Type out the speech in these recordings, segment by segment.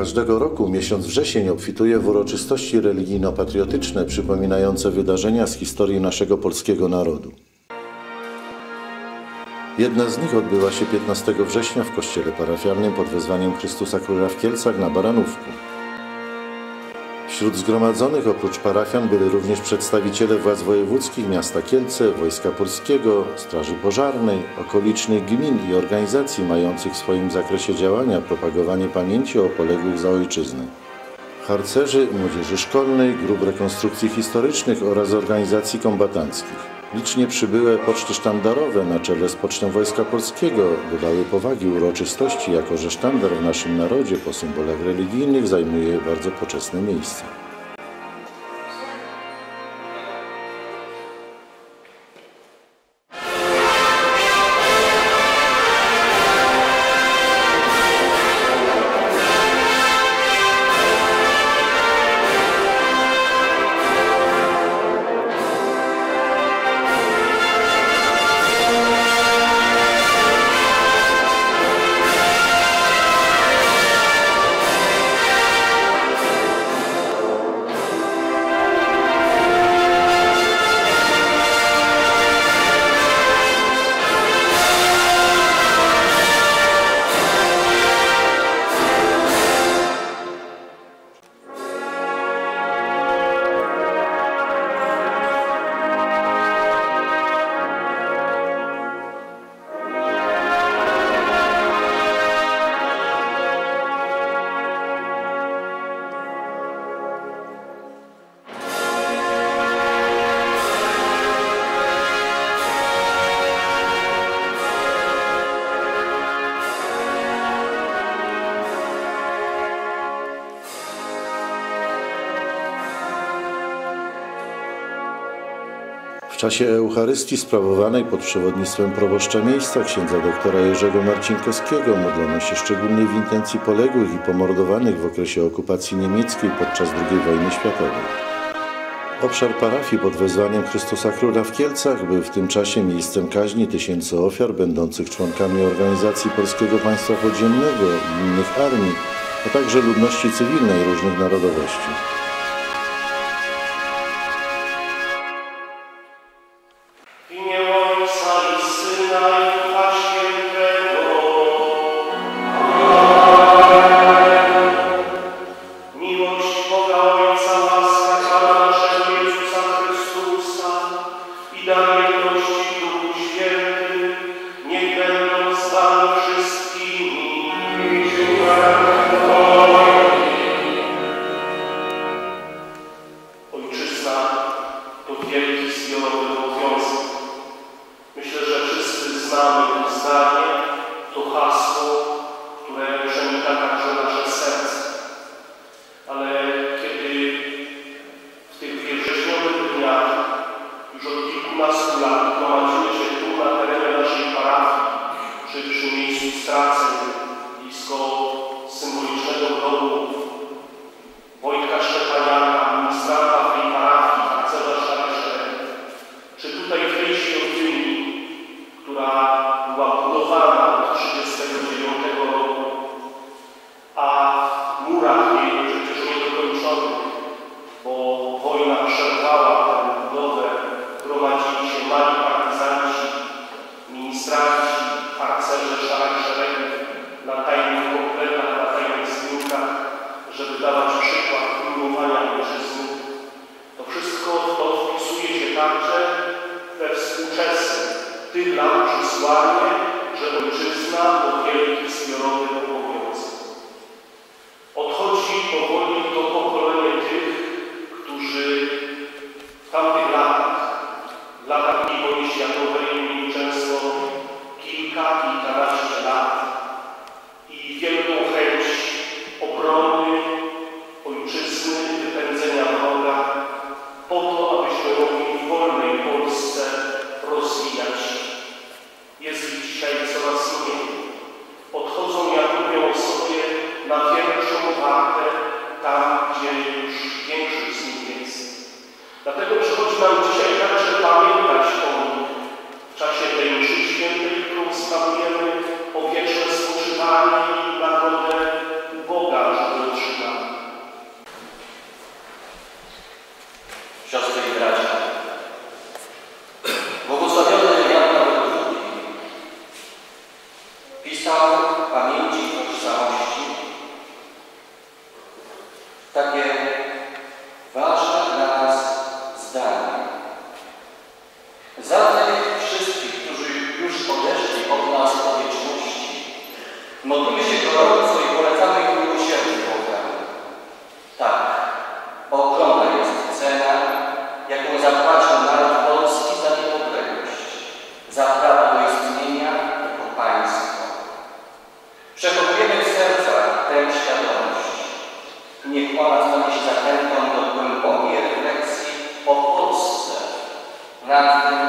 Każdego roku miesiąc wrzesień obfituje w uroczystości religijno-patriotyczne przypominające wydarzenia z historii naszego polskiego narodu. Jedna z nich odbyła się 15 września w kościele parafialnym pod wezwaniem Chrystusa Króla w Kielcach na Baranówku. Wśród zgromadzonych oprócz parafian byli również przedstawiciele władz wojewódzkich miasta Kielce, Wojska Polskiego, Straży Pożarnej, okolicznych gmin i organizacji mających w swoim zakresie działania propagowanie pamięci o poległych za ojczyznę. Harcerzy, młodzieży szkolnej, grup rekonstrukcji historycznych oraz organizacji kombatanckich. Licznie przybyłe poczty sztandarowe na czele z Pocztą Wojska Polskiego dodały powagi uroczystości, jako że sztandar w naszym narodzie po symbolach religijnych zajmuje bardzo poczesne miejsce. Czasie Eucharystii sprawowanej pod przewodnictwem proboszcza miejsca księdza doktora Jerzego Marcinkowskiego modlono się szczególnie w intencji poległych i pomordowanych w okresie okupacji niemieckiej podczas II wojny światowej. Obszar parafii pod wezwaniem Chrystusa Króla w Kielcach był w tym czasie miejscem kaźni tysięcy ofiar będących członkami organizacji Polskiego Państwa Podziemnego i innych armii, a także ludności cywilnej różnych narodowości. To wielki zbiorowy obowiązek. Myślę, że wszyscy znamy just to nie kłamać będzie zachętą do głębokiej refleksji o Polsce. Nad tym,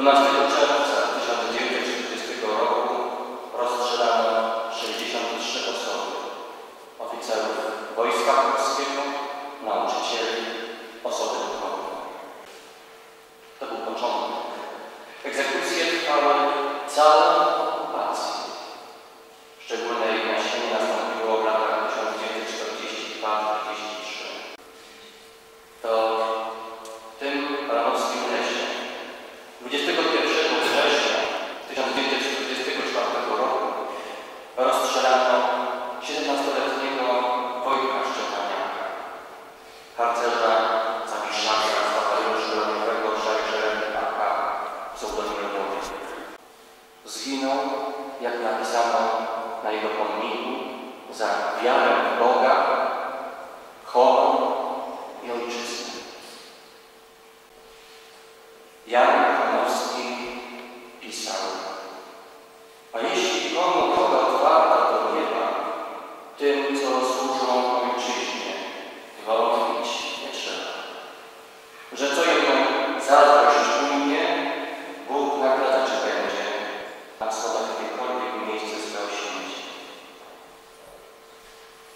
Buenas.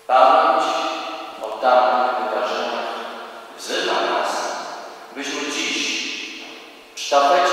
Pamięć o dawnych wydarzeniach wzywa nas, byśmy dziś 4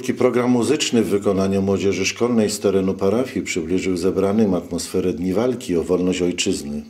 Krótki program muzyczny w wykonaniu młodzieży szkolnej z terenu parafii przybliżył zebranym atmosferę Dni Walki o wolność ojczyzny.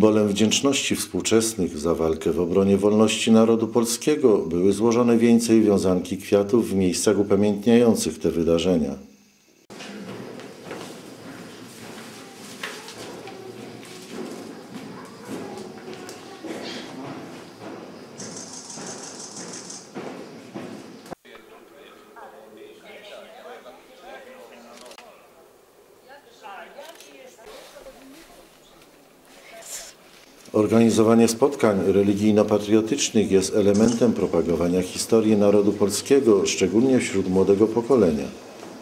Symbolem wdzięczności współczesnych za walkę w obronie wolności narodu polskiego były złożone wieńce i wiązanki kwiatów w miejscach upamiętniających te wydarzenia. Organizowanie spotkań religijno-patriotycznych jest elementem propagowania historii narodu polskiego, szczególnie wśród młodego pokolenia.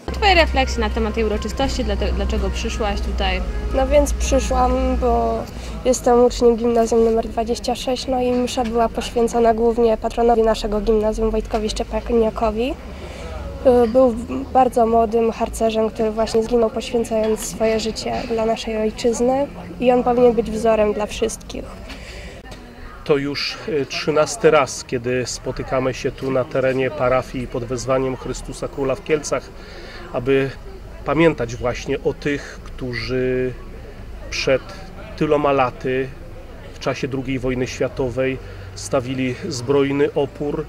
Twoje refleksje na temat tej uroczystości, dlaczego przyszłaś tutaj? No więc przyszłam, bo jestem uczniem gimnazjum nr 26, no i msza była poświęcona głównie patronowi naszego gimnazjum, Wojtkowi Szczepaniakowi. Y, Był bardzo młodym harcerzem, który właśnie zginął poświęcając swoje życie dla naszej ojczyzny i on powinien być wzorem dla wszystkich. To już e, trzynasty raz, kiedy spotykamy się tu na terenie parafii pod wezwaniem Chrystusa Króla w Kielcach, aby pamiętać właśnie o tych, którzy przed tyloma laty, w czasie II wojny światowej, stawili zbrojny opór,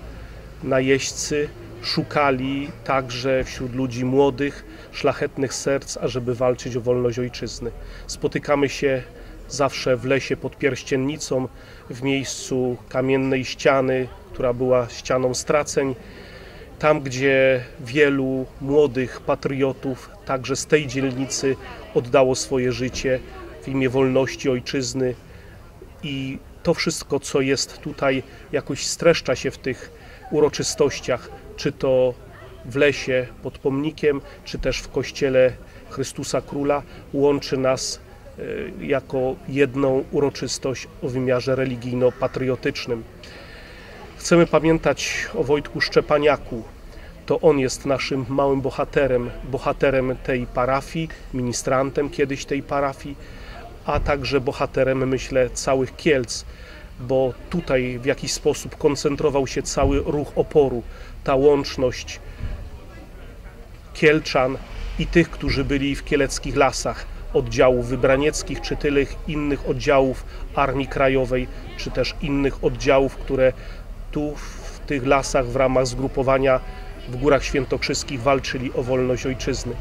najeźdźcy szukali także wśród ludzi młodych, szlachetnych serc, ażeby walczyć o wolność ojczyzny. Spotykamy się zawsze w lesie pod Pierściennicą, w miejscu kamiennej ściany, która była ścianą straceń, tam gdzie wielu młodych patriotów, także z tej dzielnicy, oddało swoje życie w imię wolności ojczyzny. I to wszystko, co jest tutaj, jakoś streszcza się w tych uroczystościach, czy to w lesie pod pomnikiem, czy też w kościele Chrystusa Króla, łączy nas e, jako jedną uroczystość o wymiarze religijno-patriotycznym. Chcemy pamiętać o Wojtku Szczepaniaku. To on jest naszym małym bohaterem, bohaterem tej parafii, ministrantem kiedyś tej parafii, a także bohaterem, myślę, całych Kielc, bo tutaj w jakiś sposób koncentrował się cały ruch oporu, ta łączność Kielczan i tych, którzy byli w kieleckich lasach, oddziałów wybranieckich, czy tych innych oddziałów Armii Krajowej, czy też innych oddziałów, które tu w tych lasach w ramach zgrupowania w Górach Świętokrzyskich walczyli o wolność ojczyzny.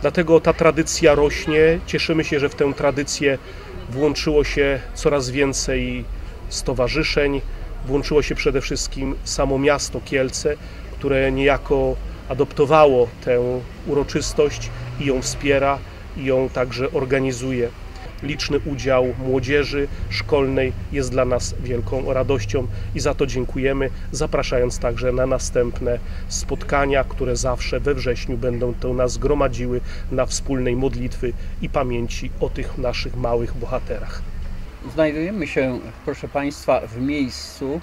Dlatego ta tradycja rośnie. Cieszymy się, że w tę tradycję włączyło się coraz więcej stowarzyszeń, włączyło się przede wszystkim samo miasto Kielce, które niejako adoptowało tę uroczystość i ją wspiera, i ją także organizuje. Liczny udział młodzieży szkolnej jest dla nas wielką radością i za to dziękujemy, zapraszając także na następne spotkania, które zawsze we wrześniu będą to nas gromadziły na wspólnej modlitwy i pamięci o tych naszych małych bohaterach. Znajdujemy się, proszę Państwa, w miejscu,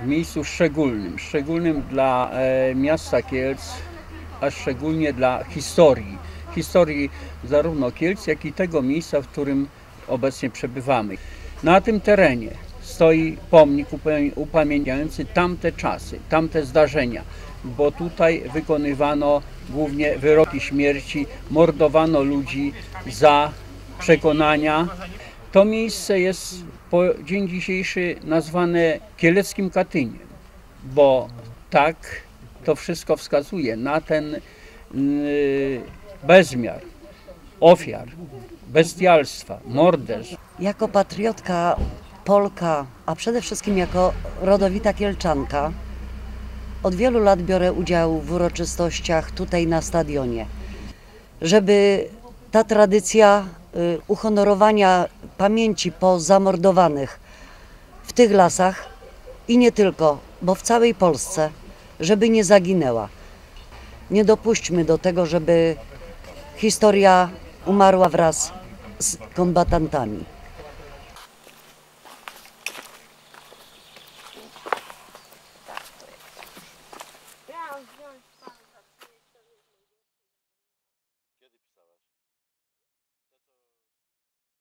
w miejscu szczególnym, szczególnym dla e, miasta Kielc, a szczególnie dla historii. Historii zarówno Kielc, jak i tego miejsca, w którym obecnie przebywamy. Na tym terenie stoi pomnik upamię- upamiętniający tamte czasy, tamte zdarzenia, bo tutaj wykonywano głównie wyroki śmierci, mordowano ludzi za przekonania, to miejsce jest po dzień dzisiejszy nazwane Kieleckim Katyniem, bo tak to wszystko wskazuje na ten yy, bezmiar ofiar, bestialstwa, morderstw. Jako patriotka Polka, a przede wszystkim jako rodowita Kielczanka, od wielu lat biorę udział w uroczystościach tutaj na stadionie, żeby ta tradycja y, uhonorowania pamięci po zamordowanych w tych lasach i nie tylko, bo w całej Polsce, żeby nie zaginęła. Nie dopuśćmy do tego, żeby historia umarła wraz z kombatantami.